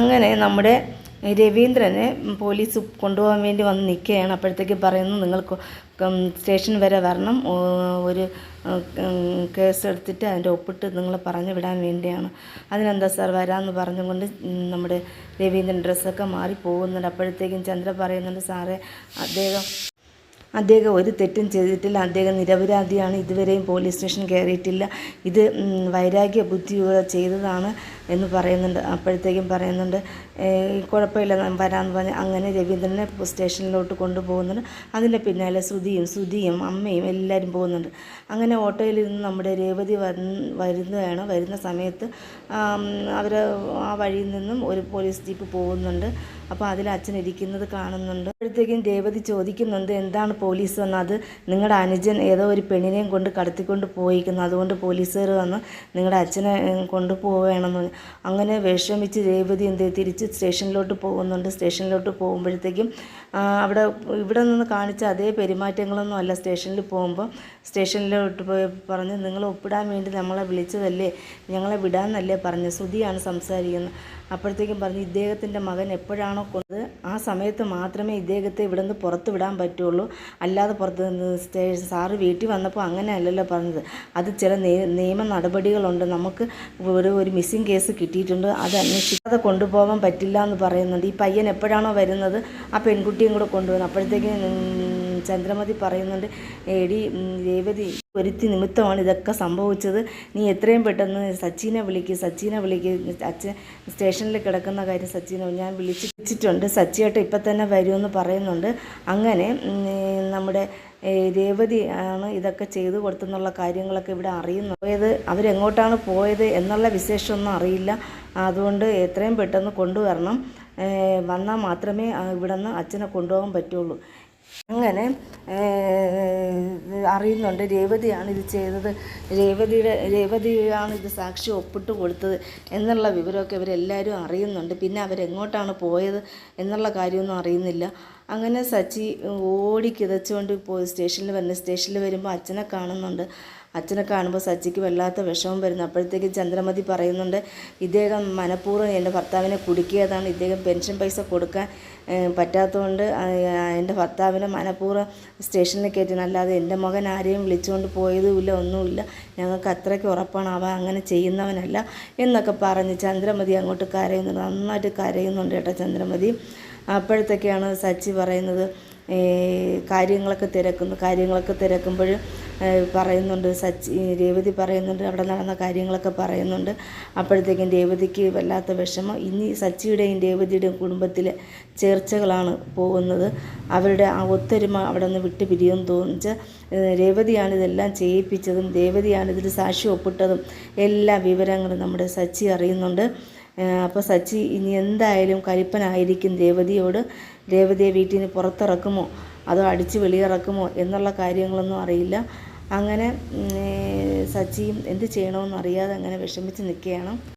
അങ്ങനെ നമ്മുടെ രവീന്ദ്രനെ പോലീസ് കൊണ്ടുപോകാൻ വേണ്ടി വന്ന് നിൽക്കുകയാണ്. അപ്പോഴത്തേക്ക് പറയുന്നു നിങ്ങൾ സ്റ്റേഷൻ വരെ വരണം. ഒരു കേസ് എടുത്തിട്ട് അതിന്റെ ഒപ്പിട്ട് നിങ്ങൾ പറഞ്ഞു വിടാൻ വേണ്ടിയാണ്. അതിനെന്താ സാർ വരാമെന്ന് പറഞ്ഞുകൊണ്ട് നമ്മുടെ രവീന്ദ്രൻ ഡ്രസ്സൊക്കെ മാറി പോകുന്നുണ്ട്. അപ്പോഴത്തേക്കും ചന്ദ്ര പറയുന്നുണ്ട് സാറേ അദ്ദേഹം അദ്ദേഹം ഒരു തെറ്റും ചെയ്തിട്ടില്ല. അദ്ദേഹം നിരപരാധിയാണ്. ഇതുവരെയും പോലീസ് സ്റ്റേഷൻ കയറിയിട്ടില്ല. ഇത് വൈരാഗ്യ ബുദ്ധിയോടെ ചെയ്തതാണ്. എന്ന് പറയുന്നുണ്ട്. അപ്പോഴത്തേക്കും പറയുന്നുണ്ട് "ഏയ്, കുഴപ്പമില്ല വരാമെന്ന് പറഞ്ഞ് അങ്ങനെ രവീന്ദ്രനെ സ്റ്റേഷനിലോട്ട് കൊണ്ടുപോകുന്നുണ്ട്. അതിന്റെ പിന്നാലെ ശ്രുതിയും ശ്രുതിയും അമ്മയും എല്ലാവരും പോകുന്നുണ്ട്. അങ്ങനെ ഓട്ടോയിൽ നിന്ന് നമ്മുടെ രേവതി വരുന്നതാണ്. വരുന്ന സമയത്ത് അവർ ആ വഴിയിൽ നിന്നും ഒരു പോലീസ് ജീപ്പ് പോകുന്നുണ്ട്. അപ്പോൾ അതിൽ അച്ഛൻ ഇരിക്കുന്നത് കാണുന്നുണ്ട്. അപ്പോഴത്തേക്കും രേവതി ചോദിക്കുന്നുണ്ട് എന്താണ് പോലീസ് വന്ന് അത് നിങ്ങളുടെ അനുജൻ ഏതോ ഒരു പെണ്ണിനെയും കൊണ്ട് കടത്തിക്കൊണ്ട് പോയിരിക്കുന്നു. അതുകൊണ്ട് പോലീസുകാർ വന്ന് നിങ്ങളുടെ അച്ഛനെ കൊണ്ടുപോവുകയാണെന്ന് പറഞ്ഞു. അങ്ങനെ വിഷമിച്ച് രേവതി എന്ത്? തിരിച്ച് സ്റ്റേഷനിലോട്ട് പോകുന്നുണ്ട്. സ്റ്റേഷനിലോട്ട് പോകുമ്പോഴത്തേക്കും അവിടെ ഇവിടെ നിന്ന് കാണിച്ച അതേ പെരുമാറ്റങ്ങളൊന്നും അല്ല സ്റ്റേഷനിൽ പോകുമ്പോൾ സ്റ്റേഷനിലോട്ട് പോയി പറഞ്ഞ് നിങ്ങൾ ഒപ്പിടാൻ വേണ്ടി നമ്മളെ വിളിച്ചതല്ലേ? ഞങ്ങളെ വിടാമെന്നല്ലേ പറഞ്ഞ്? ശ്രുതിയാണ് സംസാരിക്കുന്നത്. അപ്പോഴത്തേക്കും പറഞ്ഞു ഇദ്ദേഹത്തിന്റെ മകൻ എപ്പോഴാണോ കൊന്നത് ആ സമയത്ത് മാത്രമേ ഇദ്ദേഹത്തെ ഇവിടെ നിന്ന് പുറത്ത് വിടാൻ പറ്റുള്ളൂ. അല്ലാതെ പുറത്ത് സ്റ്റേ സാറ് വീട്ടിൽ വന്നപ്പോൾ അങ്ങനെ അല്ലല്ലോ പറഞ്ഞത്. അത് ചില നിയമ നടപടികളുണ്ട്. നമുക്ക് ഒരു ഒരു മിസ്സിങ് കേസ് കിട്ടിയിട്ടുണ്ട്. അത് അന്വേഷിക്കാതെ കൊണ്ടുപോകാൻ പറ്റില്ല എന്ന് പറയുന്നുണ്ട്. ഈ പയ്യൻ എപ്പോഴാണോ വരുന്നത് ആ പെൺകുട്ടിയും കൂടെ കൊണ്ടുപോകുന്നത് അപ്പോഴത്തേക്കും ചന്ദ്രമതി പറയുന്നുണ്ട് എടി രേവതി ഒരുത്തി നിമിത്തമാണ് ഇതൊക്കെ സംഭവിച്ചത്. നീ എത്രയും പെട്ടെന്ന് സച്ചിനെ വിളിക്ക് സച്ചിനെ വിളിക്ക്. അച്ഛൻ സ്റ്റേഷനിൽ കിടക്കുന്ന കാര്യം സച്ചിനെ ഞാൻ വിളിച്ച് വിളിച്ചിട്ടുണ്ട്. സച്ചിയേട്ട ഇപ്പം തന്നെ വരുമെന്ന് പറയുന്നുണ്ട്. അങ്ങനെ നമ്മുടെ രേവതി ആണ് ഇതൊക്കെ ചെയ്തു കൊടുത്തെന്നുള്ള കാര്യങ്ങളൊക്കെ ഇവിടെ അറിയുന്നു. പോയത് അവരെങ്ങോട്ടാണ് പോയത് എന്നുള്ള വിശേഷമൊന്നും അറിയില്ല. അതുകൊണ്ട് എത്രയും പെട്ടെന്ന് കൊണ്ടുവരണം. വന്നാൽ മാത്രമേ ആ, ഇവിടെ നിന്ന് അച്ഛനെ കൊണ്ടുപോകാൻ പറ്റുള്ളൂ. അങ്ങനെ അറിയുന്നുണ്ട്. രേവതിയാണ് ഇത് ചെയ്തത്. രേവതിയുടെ രേവതിയാണ് ഇത് സാക്ഷി ഒപ്പിട്ട് കൊടുത്തത് എന്നുള്ള വിവരമൊക്കെ ഇവരെല്ലാവരും അറിയുന്നുണ്ട്. പിന്നെ അവരെങ്ങോട്ടാണ് പോയത് എന്നുള്ള കാര്യമൊന്നും അറിയുന്നില്ല. അങ്ങനെ സച്ചി ഓടി കിതച്ചുകൊണ്ട് പോയി സ്റ്റേഷനിൽ വരുന്നു സ്റ്റേഷനിൽ വരുമ്പോൾ അച്ഛനെ കാണുന്നുണ്ട്. അച്ഛനെ കാണുമ്പോൾ സച്ചിക്ക് വല്ലാത്ത വിഷമം വരുന്നു. അപ്പോഴത്തേക്ക് ചന്ദ്രമതി പറയുന്നുണ്ട് ഇദ്ദേഹം മനഃപൂർവം എന്റെ ഭർത്താവിനെ കുടുക്കിയതാണ്. ഇദ്ദേഹം പെൻഷൻ പൈസ കൊടുക്കാൻ പറ്റാത്തതുകൊണ്ട് എന്റെ ഭർത്താവിനെ മനഃപൂർവം സ്റ്റേഷനിൽ കയറ്റുന്നു അല്ലാതെ എന്റെ മകൻ ആരെയും വിളിച്ചുകൊണ്ട് പോയതുമില്ല ഒന്നുമില്ല. ഞങ്ങൾക്ക് അത്രയ്ക്ക് ഉറപ്പാണ്. അവൻ അങ്ങനെ ചെയ്യുന്നവനല്ല എന്നൊക്കെ പറഞ്ഞ് ചന്ദ്രമതി അങ്ങോട്ട് കരയുന്നുണ്ട്. നന്നായിട്ട് കരയുന്നുണ്ട് കേട്ടോ ചന്ദ്രമതി. അപ്പോഴത്തേക്കാണ് സച്ചി പറയുന്നത് കാര്യങ്ങളൊക്കെ തിരക്കുന്നു കാര്യങ്ങളൊക്കെ തിരക്കുമ്പോൾ പറയുന്നുണ്ട് സച്ചി രേവതി പറയുന്നുണ്ട് അവിടെ നടന്ന കാര്യങ്ങളൊക്കെ പറയുന്നുണ്ട്. അപ്പോഴത്തേക്കും രേവതിക്ക് വല്ലാത്ത വിഷമം. ഇനി സച്ചിയുടെയും രേവതിയുടെയും കുടുംബത്തിലെ ചേർച്ചകളാണ് പോകുന്നത്. അവരുടെ ആ ഒത്തൊരുമ അവിടെ നിന്ന് വിട്ട് പിരിയെന്ന് തോന്നിച്ച് രേവതിയാണ് ഇതെല്ലാം ചെയ്യിപ്പിച്ചതും രേവതിയാണ് ഇതിൽ സാക്ഷി ഒപ്പിട്ടതും. എല്ലാ വിവരങ്ങളും നമ്മുടെ സച്ചി അറിയുന്നുണ്ട്. അപ്പോൾ സച്ചി ഇനി എന്തായാലും കലിപ്പനായിരിക്കും രേവതിയോട്. രേവതിയെ വീട്ടിൽ നിന്ന് പുറത്തിറക്കുമോ? അതോ അടിച്ച് വെളിയിറക്കുമോ? എന്നുള്ള കാര്യങ്ങളൊന്നും അറിയില്ല. അങ്ങനെ സച്ചിയും എന്ത് ചെയ്യണമെന്ന് അറിയാതെ അങ്ങനെ വിഷമിച്ച് നിൽക്കുകയാണ്.